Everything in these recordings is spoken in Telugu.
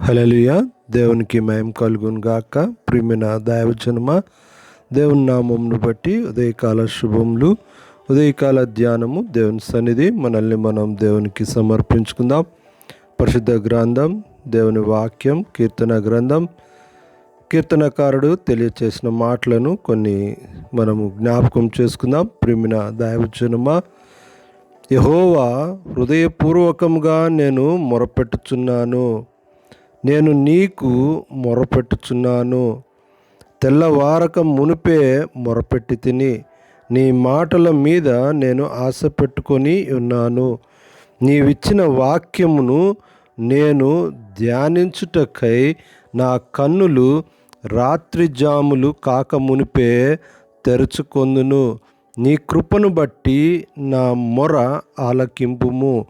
హలలుయ దేవునికి మయం కలుగును గాక. ప్రియమైన దైవజనమ దేవుని నామంను బట్టి ఉదయకాల శుభములు ఉదయకాల ధ్యానము దేవుని సన్నిధి. మనల్ని మనం దేవునికి సమర్పించుకుందాం. పరిశుద్ధ గ్రంథం దేవుని వాక్యం కీర్తన గ్రంథం. కీర్తనకారుడు తెలియచేసిన మాటలను కొన్ని మనము జ్ఞాపకం చేసుకుందాం. ప్రిమిన దైవజనమ యహోవా హృదయపూర్వకంగా నేను మొరపెట్టుచున్నాను. నేను నీకు మొరపెట్టుచున్నాను. తెల్లవారక మునిపే మొరపెట్టి తిని నీ మాటల మీద నేను ఆశ పెట్టుకొని ఉన్నాను. నీవిచ్చిన వాక్యమును నేను ధ్యానించుటకై నా కన్నులు రాత్రి జాములు కాక మునిపే తెరుచుకొందును. నీ కృపను బట్టి నా మొర ఆలకింపుము.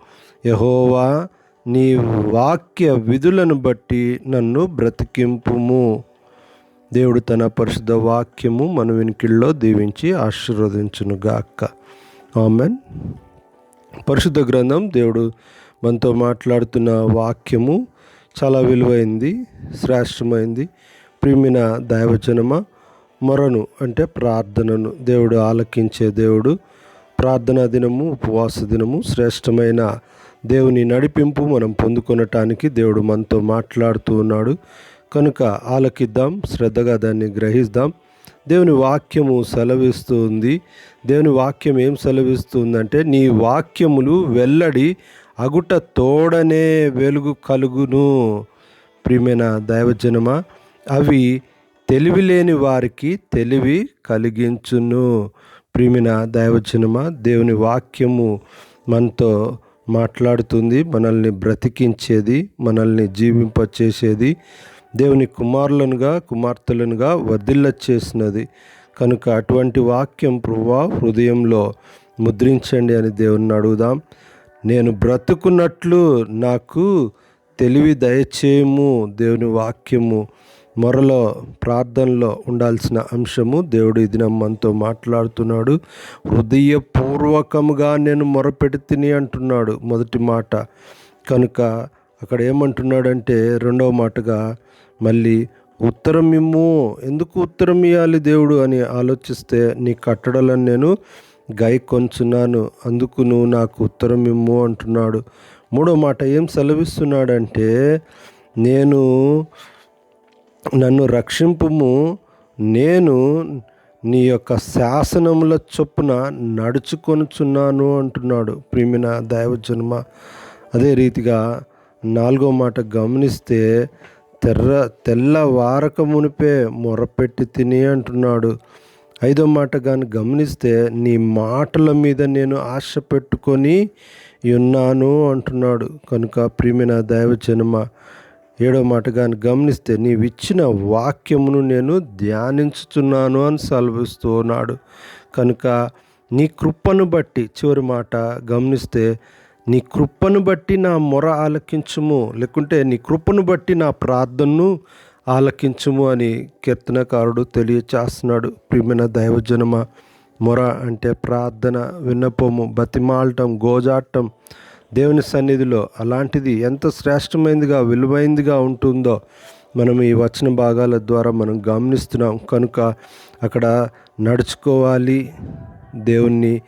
యహోవా నీ వాక్య విధులను బట్టి నన్ను బ్రతికింపుము. దేవుడు తన పరిశుద్ధ వాక్యము మన వెనుకిల్లో దీవించి ఆశీర్వదించునుగాక. ఆమెన్. పరిశుద్ధ గ్రంథం దేవుడు మనతో మాట్లాడుతున్న వాక్యము చాలా విలువైంది శ్రేష్టమైంది. ప్రియమైన దైవజనమ మొరను అంటే ప్రార్థనను దేవుడు ఆలకించే దేవుడు. ప్రార్థనా దినము ఉపవాస దినము శ్రేష్టమైన దేవుని నడిపింపు మనం పొందుకొనటానికి దేవుడు మనతో మాట్లాడుతూ ఉన్నాడు. కనుక ఆలకిద్దాం శ్రద్ధగా దాన్ని గ్రహిద్దాం. దేవుని వాక్యము సెలవిస్తూ ఉంది దేవుని వాక్యం ఏం సెలవిస్తుందంటే నీ వాక్యములు వెల్లడి అగుట తోడనే వెలుగు కలుగును. ప్రియమైన దైవజనమా అవి తెలివి లేని వారికి తెలివి కలిగించును. ప్రియమైన దైవజనమా దేవుని వాక్యము మనతో మాట్లాడుతుంది మనల్ని బ్రతికించేది మనల్ని జీవింపచేసేది దేవుని కుమారులనుగా కుమార్తెలనుగా వర్ధిల్ల చేసినది. కనుక అటువంటి వాక్యం ప్రభా హృదయంలో ముద్రించండి అని దేవుని అడుగుదాం. నేను బ్రతుకున్నట్లు నాకు తెలివి దయచేయము దేవుని వాక్యము. మొరలో ప్రార్థనలో ఉండాల్సిన అంశము దేవుడు ఇది మనతో మాట్లాడుతున్నాడు. హృదయపూర్వకముగా నేను మొరపెడితిని అంటున్నాడు మొదటి మాట. కనుక అక్కడ ఏమంటున్నాడంటే రెండవ మాటగా మళ్ళీ ఉత్తరం ఇమ్ము. ఎందుకు ఉత్తరం ఇవ్వాలి దేవుడు అని ఆలోచిస్తే నీ కట్టడలను నేను గై కొంచున్నాను అందుకు నువ్వు నాకు ఉత్తరం ఇమ్ము అంటున్నాడు. మూడో మాట ఏం సెలవిస్తున్నాడంటే నేను నన్ను రక్షింపుము. నేను నీ యొక్క శాసనముల చొప్పున నడుచుకొనుచున్నాను అంటున్నాడు. ప్రియమైన దైవజన్మ అదే రీతిగా నాలుగో మాట గమనిస్తే తెర్ర తెల్ల వారక మునిపే మొరపెట్టి తిని అంటున్నాడు. ఐదో మాట కానీ గమనిస్తే నీ మాటల మీద నేను ఆశ పెట్టుకొని ఉన్నాను అంటున్నాడు. కనుక ప్రియమైన దైవజనమ ఏడో మాట కానీ గమనిస్తే నీవిచ్చిన వాక్యమును నేను ధ్యానించుతున్నాను అని సెలవిస్తున్నాడు కనుక నీ కృపను బట్టి చివరి మాట గమనిస్తే నీ కృపను బట్టి నా మొర ఆలకించుము లేకుంటే నీ కృపను బట్టి నా ప్రార్థనను ఆలకించుము అని కీర్తనకారుడు తెలియచేస్తున్నాడు. ప్రియమైన దైవజనమ మొర అంటే ప్రార్థన విన్నపము బతిమాలటం గోజాటం దేవుని సన్నిధిలో అలాంటిది ఎంత శ్రేష్టమైనదిగా విలువైందిగా ఉంటుందో మనం ఈ వచన భాగాల ద్వారా మనం గమనిస్తున్నాం. కనుక అక్కడ నడుచుకోవాలి దేవుణ్ణి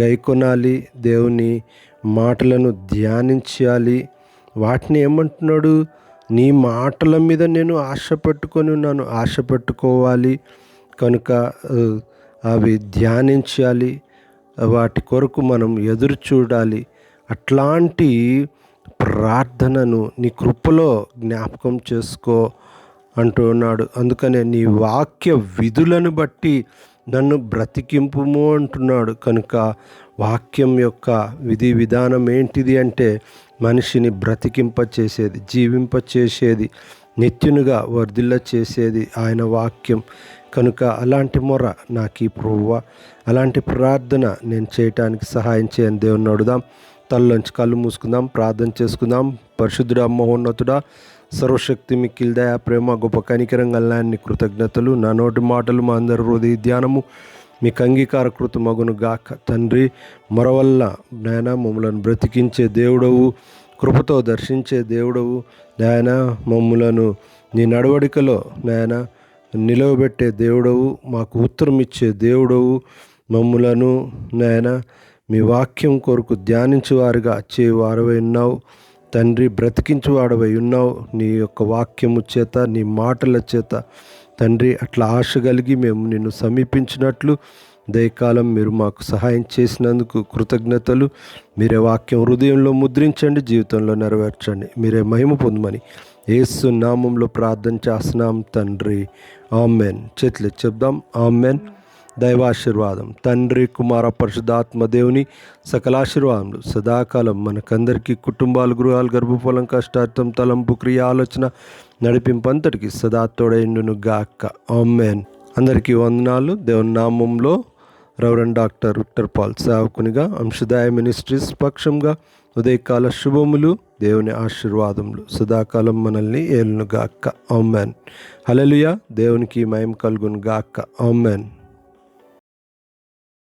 గైకొనాలి దేవుని మాటలను ధ్యానించాలి. వాటిని ఏమంటున్నాడు? నీ మాటల మీద నేను ఆశ పెట్టుకొని ఉన్నాను ఆశ పెట్టుకోవాలి. కనుక అవి ధ్యానించాలి. వాటి కొరకు మనం ఎదురు చూడాలి. అట్లాంటి ప్రార్థనను నీ కృపలో జ్ఞాపకం చేసుకో అంటున్నాడు. అందుకనే నీ వాక్య విధులను బట్టి నన్ను బ్రతికింపుము అంటున్నాడు. కనుక వాక్యం యొక్క విధి విధానం ఏంటిది అంటే మనిషిని బ్రతికింప చేసేది జీవింప చేసేది నిత్యునిగా వర్ధిల్ల చేసేది ఆయన వాక్యం. కనుక అలాంటి మొర నాకు ఈ ప్రభువ అలాంటి ప్రార్థన నేను చేయటానికి సహాయం చేయని దేవుని అడుదాం తల్లోంచి కళ్ళు మూసుకుందాం ప్రార్థన చేసుకుందాం. పరిశుద్ధుడ మహోన్నతుడ సర్వశక్తి మిక్కిల్ దయా ప్రేమ గొప్ప కనికరం గల్లాన్ని కృతజ్ఞతలు. నా నోటి మాటలు మా అందరి హృదయ ధ్యానము మీకు అంగీకారకృత మగును గాక. తండ్రి మరవల్ల నాయన మమ్మలను బ్రతికించే దేవుడవు కృపతో దర్శించే దేవుడవు నాయన మమ్ములను నీ నడవడికలో నాయన నిలవబెట్టే దేవుడవు మాకు ఉత్తరం ఇచ్చే దేవుడవు మమ్ములను నాయన మీ వాక్యం కొరకు ధ్యానించేవారుగా. చేయవారవై ఉన్నావు. తండ్రి బ్రతికించువాడవై ఉన్నావు. నీ యొక్క వాక్యము చేత నీ మాటల చేత తండ్రి అట్లా ఆశ కలిగి మేము నిన్ను సమీపించినట్లు దయకాలం మీరు మాకు సహాయం చేసినందుకు కృతజ్ఞతలు. మీరే వాక్యం హృదయంలో ముద్రించండి జీవితంలో నెరవేర్చండి. మీరే మహిమ పొందమని ఏసు నామంలో ప్రార్థన చేస్తున్నాం తండ్రి. ఆమెన్. చేతులు చెప్దాం. ఆమెన్. దైవాశీర్వాదం. తండ్రి కుమార పరిశుధాత్మ దేవుని సకలాశీర్వాదములు. సదాకాలం మనకందరికీ కుటుంబాలు గృహాలు గర్భఫలం కష్టార్థం తలంపు క్రియ ఆలోచన నడిపింపంతటికి సదా తోడైండును గాక్క ఆమెన్. అందరికీ వందనాలు. దేవుని నామంలో రెవరెండ్ డాక్టర్ విక్టర్ పాల్ సేవకునిగా అంశదాయ మినిస్ట్రీస్ పక్షంగా ఉదయకాల శుభములు దేవుని ఆశీర్వాదములు. సదాకాలం మనల్ని ఏలును గాక్క ఆమెన్. హలలుయ దేవునికి మయం కలుగును గాక్క ఆమెన్.